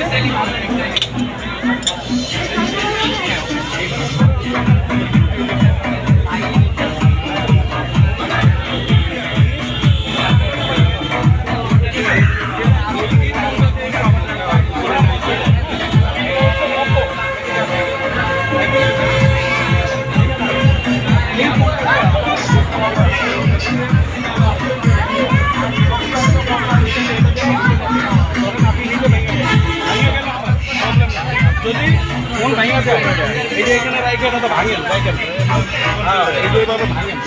Thank you. Phone ভাঙা যায় এই যে এখানে রাইখে তো ভাঙেন রাইখেন হ্যাঁ এই যে এইভাবে ভাঙেন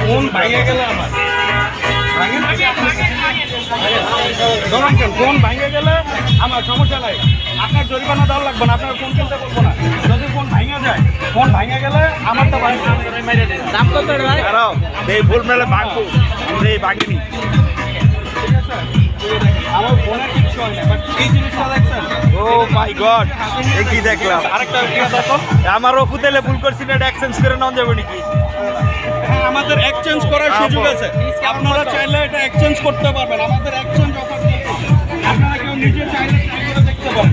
ফোন ভাঙে গেলে আমার ফোন ভাঙে গেলে আমার সমস্যা নাই আপনার জরিমানা দেওয়া লাগবে না আপনার ফোন কিনতে বলব না যদি ফোন ভাঙে যায় ফোন ভাঙে গেলে আমার তো দাম কত ভাই এই ফুল মেলে ভাঙবো আমরা এই আমার ফোনে কিচ্ছু হয় না বাট এই জিনিসটা মাই গড এ কি দেখলাম? আরেকটা দেখো? আমার অফু তেলে ভুল করছি না এটা এক্সচেঞ্জ করে নেওয়া যাবে নাকি? হ্যাঁ আমাদের এক্সচেঞ্জ করার সুযোগ আছে। আপনারা চাইলে এটা এক্সচেঞ্জ করতে পারবেন। আমাদের এক্সচেঞ্জ অফার আপনারা কেউ নিজে চাইলে try করে দেখতে পারেন।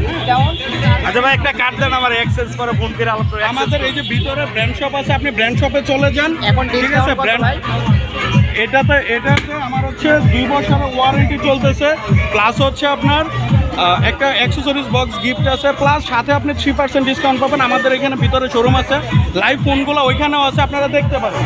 আচ্ছা ভাই একটা কার্ড দেন আমার এক্সচেঞ্জ করে ফোন করে আলাপ আমাদের এই যে ভিতরে ব্র্যান্ড শপ আছে আপনি ব্র্যান্ড শপে চলে যান। এখন ঠিক আছে ব্র্যান্ড এটাতে এটাতে আমার হচ্ছে দুই বছরের ওয়ারেন্টি চলতেছে প্লাস হচ্ছে আপনার একটা অ্যাক্সেসরিজ বক্স গিফট আছে প্লাস সাথে আপনি থ্রি পার্সেন্ট ডিসকাউন্ট পাবেন। আমাদের এখানে ভিতরে শোরুম আছে লাইভ ফোনগুলো ওইখানেও আছে, আপনারা দেখতে পারেন।